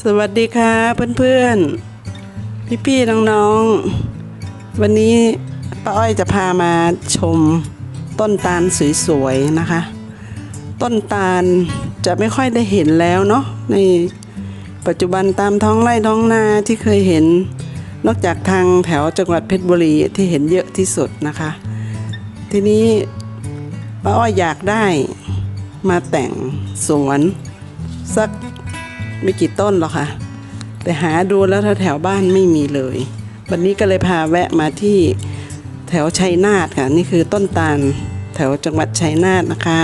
สวัสดีค่ะเพื่อนๆ พี่ๆ น้องๆ วันนี้ป้าอ้อยจะพามาชมต้นตาลสวยๆ นะคะ ต้นตาลจะไม่ค่อยได้เห็นแล้วเนาะในปัจจุบันตามท้องไร่ท้องนาที่เคยเห็น นอกจากทางแถวจังหวัดเพชรบุรีที่เห็นเยอะที่สุดนะคะ ทีนี้ป้าอ้อยอยากได้มาแต่งสวนสัก ไม่กี่ต้นหรอกค่ะ แต่หาดูแล้วแถวบ้านไม่มีเลย วันนี้ก็เลยพาแวะมาที่แถวชัยนาทค่ะ นี่คือต้นตาลแถวจังหวัดชัยนาทนะคะ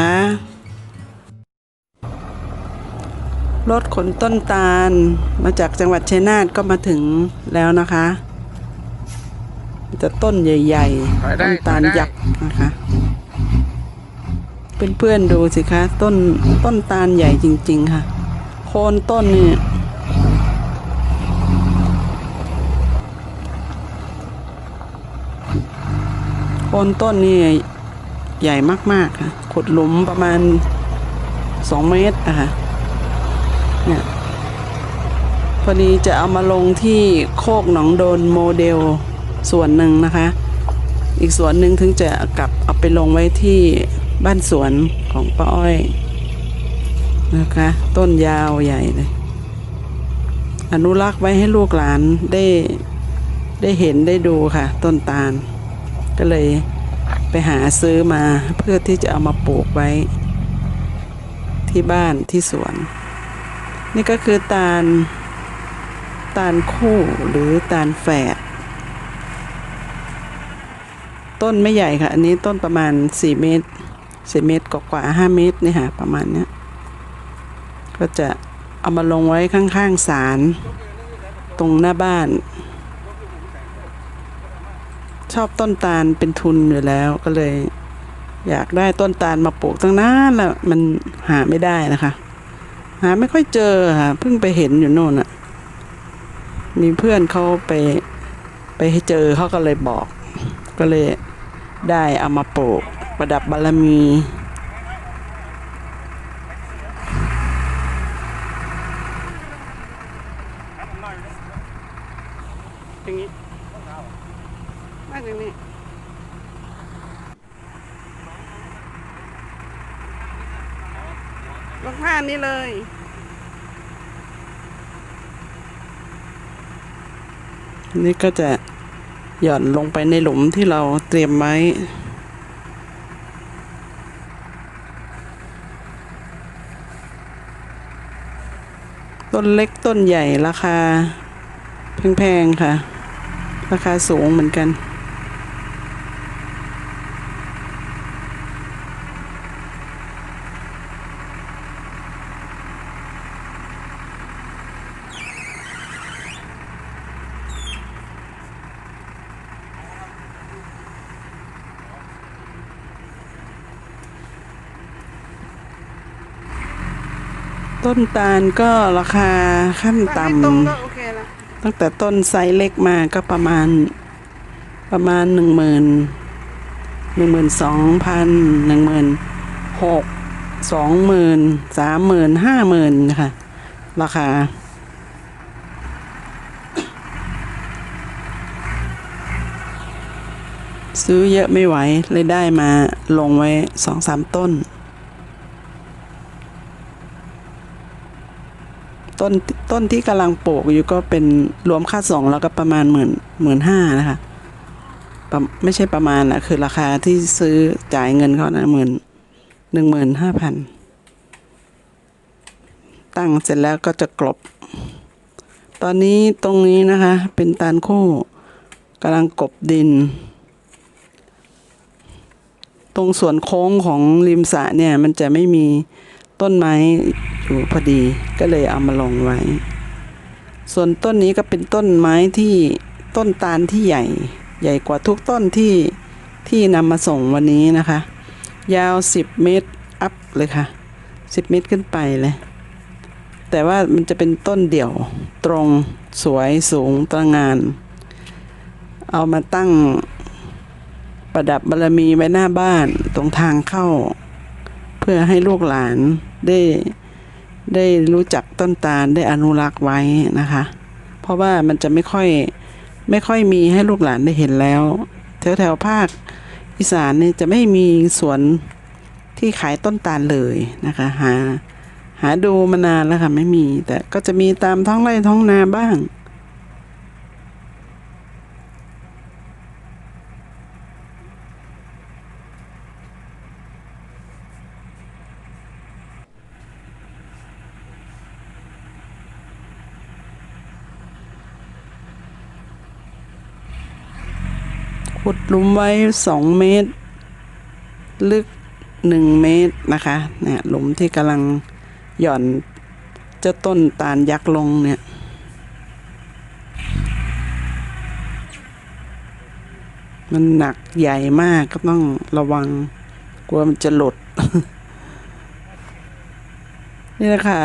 รถขนต้นตาลมาจากจังหวัดชัยนาทก็มาถึงแล้วนะคะ จะต้นใหญ่ๆ ต้นตาลยักษ์นะคะเพื่อนๆดูสิคะ ต้นต้นตาลใหญ่จริง ๆ ค่ะ โคนต้นนี่โคนต้นนี่ใหญ่มากๆค่ะ ขุดหลุมประมาณสองเมตรอะค่ะ เนี่ย พอดีจะเอามาลงที่โคกหนองโดนโมเดลส่วนหนึ่งนะคะ อีกส่วนหนึ่งถึงจะกลับเอาไปลงไว้ที่บ้านสวนของป้าอ้อย นะคะ ต้นยาวใหญ่เลย อนุรักษ์ไว้ให้ลูกหลานได้ได้เห็นได้ดูค่ะ ต้นตาล ก็เลยไปหาซื้อมาเพื่อที่จะเอามาปลูกไว้ ที่บ้านที่สวน นี่ก็คือตาล ตาลคู่หรือตาลแฝดต้นไม่ใหญ่ค่ะ อันนี้ต้นประมาณ 4 เมตร 4 เมตรกว่าๆ5เมตรนี่ค่ะ ประมาณเนี้ย ก็จะเอามาลงไว้ข้างๆศาลตรงหน้าบ้าน ชอบต้นตาลเป็นทุนอยู่แล้วก็เลย อยากได้ต้นตาลมาปลูกตั้งนานแล้วมันหาไม่ได้นะคะ หาไม่ค่อยเจอค่ะเพิ่งไปเห็นอยู่โน่นอะมีเพื่อนเขาไปไปให้เจอเขาก็เลยบอก ก็เลยได้เอามาปลูกประดับบารมี อย่างนี้มาอย่างนี้ลงผ้านี้เลยนี่ก็จะหย่อนลงไปในหลุมที่เราเตรียมไว้ ต้นเล็กต้นใหญ่ราคาแพงๆค่ะ ราคาสูงเหมือนกัน ต้นตาลก็ราคาขั้นต่ำตั้งแต่ต้นไซส์เล็กมาก็ประมาณ ประมาณหนึ่งหมื่นหนึ่งหมื่นสองพันหนึ่งหมื่นหกสองหมื่นสามหมื่นห้าหมื่นนะคะราคาซื้อเยอะไม่ไหวเลยได้มาลงไว้สองสามต้น ต้นต้นที่กำลังปลูกอยู่ก็เป็นรวมค่าส่งแล้วก็ประมาณหมื่นหมื่นห้านะคะไม่ใช่ประมาณนะคือราคาที่ซื้อจ่ายเงินเขานะหมื่นหนึ่งหมื่นห้าพันตั้งเสร็จแล้วก็จะกลบ ตอนนี้ตรงนี้นะคะ เป็นตาลคู่กำลังกบดิน ตรงส่วนโค้งของริมสระเนี่ย มันจะไม่มีต้นไม้ อยู่พอดีก็เลยเอามาลงไว้ ส่วนต้นนี้ก็เป็นต้นไม้ที่ต้นตาลที่ใหญ่ ใหญ่กว่าทุกต้นที่ที่นำมาส่งวันนี้นะคะ ยาว 10 เมตรอัพเลยค่ะ 10 เมตรขึ้นไปเลย แต่ว่ามันจะเป็นต้นเดี่ยวตรงสวยสูงตระงาน เอามาตั้งประดับบารมีไว้หน้าบ้านตรงทางเข้า เพื่อให้ลูกหลานได้ ได้รู้จักต้นตาลได้อนุรักษ์ไว้นะคะ เพราะว่ามันจะไม่ค่อยไม่ค่อยมีให้ลูกหลานได้เห็นแล้ว แถวแถวภาคอีสานเนี่ยจะไม่มีสวนที่ขายต้นตาลเลยนะคะ หาหาดูมานานแล้วค่ะไม่มี แต่ก็จะมีตามท้องไร่ท้องนาบ้าง ขุดหลุมไว้สองเมตร ลึกหนึ่งเมตรนะคะเนี่ยหลุมที่กำลังหย่อนเจ้าต้นตาลยักษ์ลงเนี่ยมันหนักใหญ่มากก็ต้องระวังกลัวมันจะหลุด นี่แหละค่ะ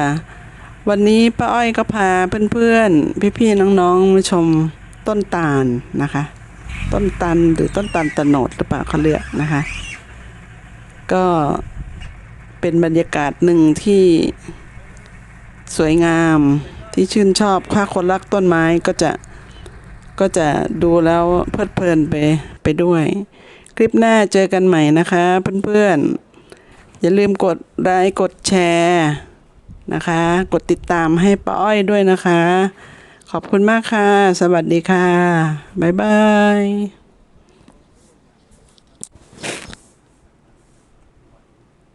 วันนี้ป้าอ้อยก็พาเพื่อนๆ พี่ๆ น้องๆมาชมต้นตาลนะคะ ต้นตันหรือต้นตันตะโนดหรือเปล่าเขาเรียกนะคะ ก็เป็นบรรยากาศหนึ่งที่สวยงามที่ชื่นชอบถ้าคนรักต้นไม้ก็จะก็จะดูแล้วเพลิดเพลินไปไปด้วย คลิปหน้าเจอกันใหม่นะคะเพื่อนๆ อย่าลืมกดไลค์กดแชร์นะคะ กดติดตามให้ป้าอ้อยด้วยนะคะ ขอบคุณมากค่ะ สวัสดีค่ะ บ๊ายบาย